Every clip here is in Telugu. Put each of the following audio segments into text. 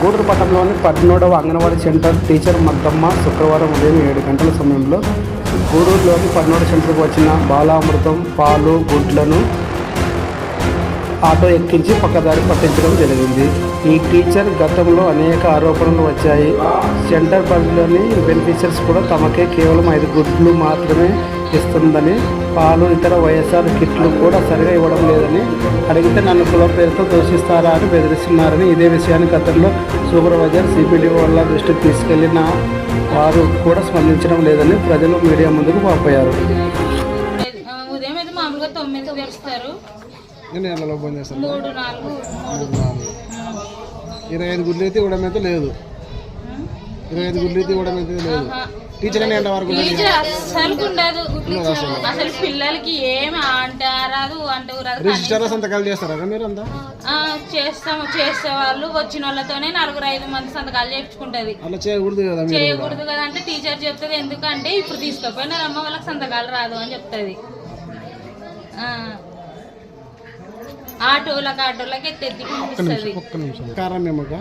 గూడూరు పట్టణంలోని పద్మూడవ అంగన్వాడీ సెంటర్ టీచర్ మద్దమ్మ శుక్రవారం ఉదయం ఏడు గంటల సమయంలో గూడూరులోని పద్మూడు సెంటర్కు వచ్చిన బాలామృతం పాలు గుడ్లను ఆటో ఎక్కించి పక్కదారి పట్టించడం జరిగింది. ఈ టీచర్ గతంలో అనేక ఆరోపణలు వచ్చాయి. సెంటర్ పరిధిలోని బెనిఫిషియర్స్ కూడా తమకే కేవలం ఐదు గుడ్లు మాత్రమే ఇస్తుందని పాలు ఇతర వైఎస్ఆర్ కిట్లు కూడా సరిగా ఇవ్వడం లేదని అడిగితే నన్ను కుల పేరుతో దూషిస్తారా అని బెదిరిస్తున్నారని ఇదే విషయాన్ని గతంలో సూపర్వైజర్ సిపిడి వల్ల దృష్టికి తీసుకెళ్ళిన వారు కూడా స్పందించడం లేదని ప్రజలు మీడియా ముందుకు పంపారు ఉదయం అయితే మామూలుగా మూడు నాలుగు మూడు. ఇరవై ఐదు గుడ్లు అయితే ఇవ్వడం అయితే లేదు. ఇరవై ఐదు గుడ్లు ఇవ్వడం అయితే లేదు. టీచర్ అని ఎంత వరకు? టీచర్ అస్సలు ఉండదు అసలు. పిల్లలకి ఏమి అంటారాదు అంటే రాదు. రిజిస్టర్లో సంతకాలు చేస్తారా మీరు అంతా? చేస్తాము చేసే వాళ్ళు వచ్చిన వాళ్ళతోనే నలుగురు ఐదు మంది సంతకాలు చేయించుకుంటది. అలా చేయకూడదు కదా చేయకూడదు కదా అంటే టీచర్ చెప్తుంది. ఎందుకంటే ఇప్పుడు తీసుకుపోయినారమ్మ వాళ్ళకి సంతకాలు రాదు అని చెప్తుంది. ఆటోలకు ఆటోలకు ఏమక్క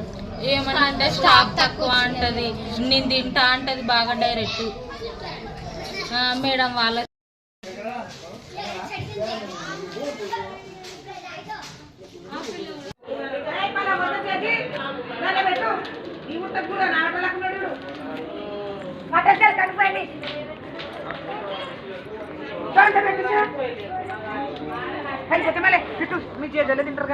ఏమన్నా అంటే స్టాక్ తక్కువ అంటది. నేను తింటా అంటది బాగా డైరెక్ట్. మేడం వాళ్ళ ಬಿಜೆ ಜನ ತಿಂಟ್ರಗ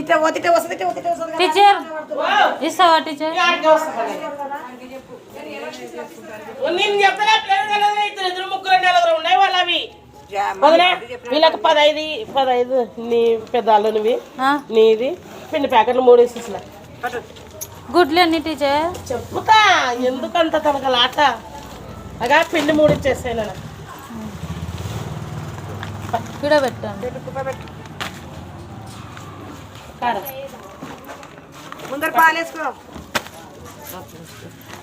ఇట్లా పోతే వస్తుంది ఇట్లా పోతే వస్తుంది టీచర్. ఇస్తావా టీచర్? నేను చెప్తానే పేరు తెలియదు ఇద్దరు ఇద్దరు ముగ్గురు నలుగురు ఉన్నాయి వాళ్ళు అవి. వదిలే వీళ్ళకి పదైదు పదైదు నీ పెద్దాళ్ళనివి నీది పిండి ప్యాకెట్లు మూడు వేసేసిన గుడ్లు ఎన్ని టీచర్? చెప్పుతా ఎందుకంత తనకలాట అగా పిండి మూడు ఇచ్చేస్తాయి నేను ఇక్కడ పెట్టండి కారం ముందర పాలు వేసుకో.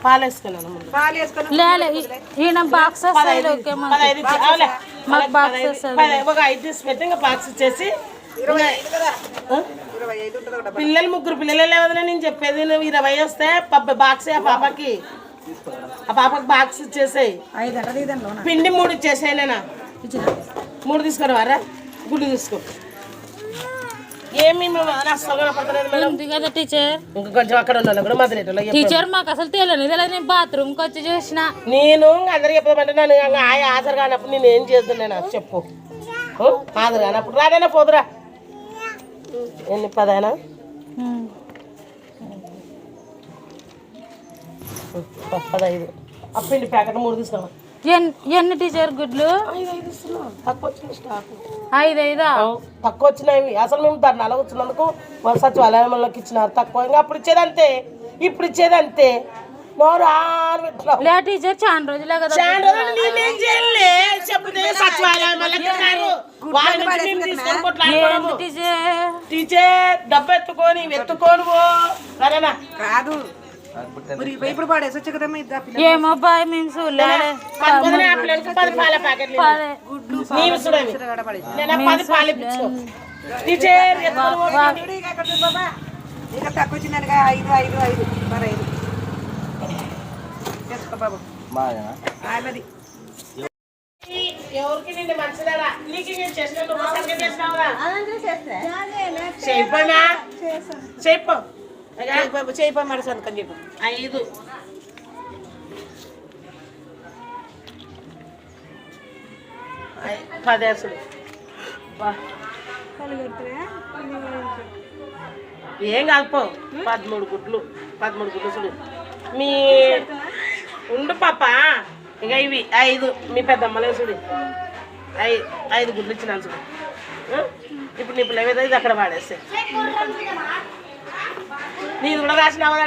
పాలు వేసుకున్నాను ముందు. పాలు వేసుకొని లేలే ఈ- ఈయన బాక్స్ వస్తాయి ఓకే మాకు పదహైదు ఇచ్చి- అవులే. మాకు బాక్స్ పదహైదు- వస్తుంది పదహైదు- ఒక ఐదు తీసి పెట్టి ఇంకా బాక్స్ ఇచ్చేసి. పిల్లలు ముగ్గురు పిల్లలే లేవదని నేను చెప్పేది నువ్వు ఇరవై వస్తే పబ్బ బాక్స్ ఆ పాపకి. ఆ పాపకి బాక్స్ ఇచ్చేసాయి. పిండి మూడు ఇచ్చేసాయి నేనా మూడు తీసుకురావారా? గుడ్డు తీసుకో. ఏమి మేడం. కొంచెం అక్కడ ఉండాలి కూడా మధురేటలో టీచర్ మాకు అసలు తెలియదు. తెలియదు నేను బాత్రూమ్కి వచ్చి చూసిన. నేను అందరికి చెప్పదామంటే నన్ను ఆయ హాజరు కానప్పుడు నేను ఏం చేస్తున్నాను చెప్పు? హాజరు కానప్పుడు రాడైనా పోదురా. ఎన్ని పదైనా? పదహైదు. ఆ పిండి ప్యాకెట్ మూడు తీసుకురా ఎన్- ఎన్ని టీచర్ గుడ్లు? ఐదు ఐదు తక్కువ వచ్చినాయి అసలు మేము ధర్నాలో వచ్చినందుకు మన సచివాలయంలోకి ఇచ్చినారు. తక్కువ ఇంకా అప్పుడు ఇచ్చేది అంతే ఇప్పుడు ఇచ్చేది అంతే టీచర్ చాలా రోజులే కదా టీచర్? టీచర్ డబ్బు ఎత్తుకొని ఎత్తుకోను పో. మరి ఇప్పుడు పాడేసి వచ్చే కదమ్మా పిల్లలు? ఏమో బాయ్ మేము చూడలేదు పది పదిన ఆ పిల్లలకి పది. పాల ప్యాకెట్లు నీవు చూడవి నేను ఆ పది పాలు ఇప్పించుకో. టీచర్ ఎత్తుకొని పోయి చూడు ఇక అక్కడ చూడు బాబా? ఇక తక్కువ వచ్చిందనక ఐదు ఐదు ఐదు. మరి ఐదు. చేసుకో బాబు. ఆయనది ఎవరికి నిన్ను మంచిదారా? నీకు నేను చేసిన నువ్వు సంగతి చేసినావురా? చెప్పనా? చెప్పు. చేయి బాబు చేయి బాబు మరి సంతకం చెప్పు. ఐదు. పదేసుడు. ఏం కాదు పో. పదమూడు గుడ్లు. పదమూడు గుడ్లు చూడు. మీ ఉండు పాప. ఇక ఇవి ఐదు. మీ పెద్దమ్మలే చూడు. ఐ ఐదు గుడ్లు ఇచ్చినాను చూడు? ఇప్పుడు నీ పిల్ల మీద ఇది అక్కడ వాడేస్తే నీది కూడా రాసినావా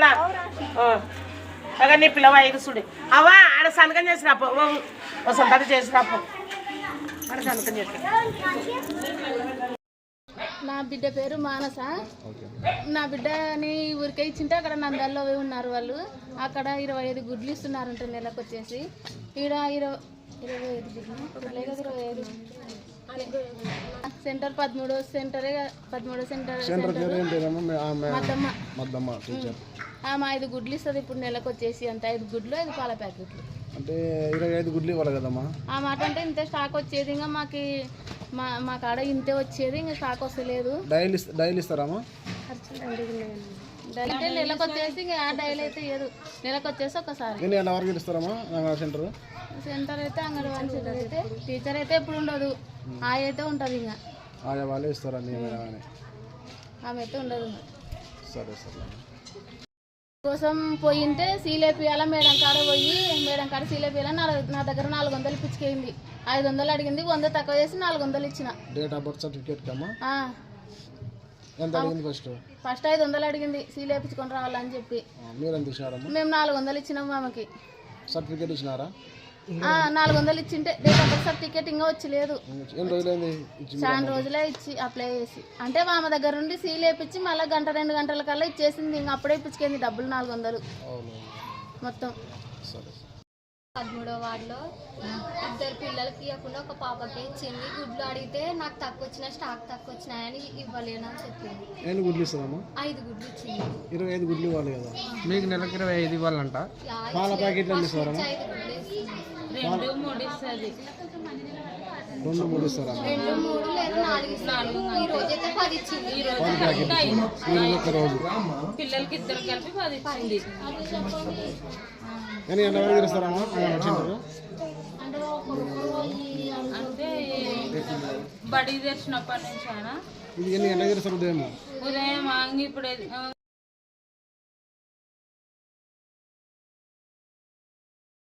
అక్కడ నీ పిల్లవ ఐదు చూడు. అవా ఆడ సంతకం చేసినప్పు ఓ సంతకం చేసినప్పు ఆడ సంతకం చేసిన నా బిడ్డ పేరు మానస. నా బిడ్డని ఊరికే ఇచ్చింటే అక్కడ నందాల్లో ఉన్నారు వాళ్ళు. అక్కడ ఇరవై ఐదు గుడ్లు ఇస్తున్నారంట నెలకు వచ్చేసి. ఈడ ఇరవై ఇరవై ఐదు గుడ్లు? ఇరవై ఐదు. సెంటర్ పదమూడో సెంటరే పదమూడో సెంటర్ సెంటర్ పేరు ఏం పేరమ్మా మీ- ఆమె మద్దమ్మ. మద్దమ్మ టీచర్ ఆమె ఐదు గుడ్లు ఇస్తుంది ఇప్పుడు నెలకు వచ్చేసి అంత ఐదు గుడ్లు ఐదు పాల ప్యాకెట్లు. అంటే ఇరవై ఐదు గుడ్లు ఇవ్వాలి కదమ్మా? ఆ మాట అంటే ఇంతే స్టాక్ వచ్చేది ఇంకా మాకు మా మా కాడ ఇంతే వచ్చేది ఇంకా స్టాక్ వస్తలేదు. డైలీ డైలీ ఇస్తారమ్మా? అంటే నెలకు వచ్చేసి ఆ డైలీ అయితే ఏదు నెలకు వచ్చేసి ఒకసారి. ఎన్ని గంటల వరకు ఇస్తారమ్మా సెంటర్? సెంటర్ అయితే అంగన్వాడీ సెంటర్ అయితే టీచర్ అయితే ఎప్పుడు ఉండదు. ఆ అయితే ఉంటుంది ఇంకా. ఆయా వాళ్ళే ఇస్తారని కానీ ఆమె అయితే ఉండదు. సరే సరే. కోసం పోయింటే సీలేపియాల మేడం కాడ పోయి మేడం కాడ సీలేపియాల నా నా దగ్గర నాలుగు వందలు పిచ్చిపోయింది ఐదు వందలు అడిగింది వంద తక్కువ చేసి నాలుగు వందలు ఇచ్చిన. డేట్ ఆఫ్ బర్త్ సర్టిఫికేట్ ఎంత అడిగింది ఫస్ట్ ఫస్ట్ ఐదు వందలు అడిగింది. సీలేపించుకొని రావాలని చెప్పి. మీరు ఎంత ఇచ్చినారమ్మా? మేము నాలుగు వందలు ఇచ్చినాం ఆమెకి. సర్టిఫికేట్ ఇచ్చినారా? ఆ, నాలుగు వందలు ఇచ్చింటే డేట్ ఆఫ్ బర్త్ సర్టిఫికేట్ ఇంకా వచ్చలేదు ఎన్ని రోజులైంది ఇచ్చి చాలా రోజులే ఇచ్చి అప్లై చేసి. అంటే మా అమ్మ దగ్గర నుండి సీల్ వేపించి మళ్ళీ గంట రెండు గంటల కల్లా ఇచ్చేసింది. ఇంకా అప్పుడే ఇప్పించుకుంది. డబ్బులు నాలుగు వందలు. అవును మొత్తం. సరే సరే. పదమూడో వార్డులో. ఇద్దరు పిల్లలకి ఇవ్వకుండా ఒక పాపకి ఇచ్చింది. గుడ్లు అడిగితే నాకు తక్కువ వచ్చిన స్టాక్ తక్కువ వచ్చినాయని ఇవ్వలేనని చెప్పింది. ఎన్ని గుడ్లు ఇస్తారమ్మా ఐదు గుడ్లు ఇచ్చింది. ఇరవై ఐదు గుడ్లు ఇవ్వాలి కదా. మీకు నెలకు ఇరవై ఐదు ఇవ్వాలంట. పాల ప్యాకెట్లు ఎన్ని ఇస్తుంది. రెండు మూడు ఇస్తుంది. రెండు మూడు ఇస్తారమ్మా రెండు మూడు లేదా నాలుగు ఇస్తుంది. ఈ రోజైతే పది ఇచ్చింది. ఈ రోజు పాల ప్యాకెట్ ఈరోజు ఒక రోజు పిల్లలకి ఇద్దరు కలిపి పది ఇచ్చింది. అంటే ఒక్కొక్కరు ఈ అంటే బడి తెరిచినప్పటి నుంచి ఇది ఎన్ని గంటలకు ఉదయం ఉదయం ఇప్పుడు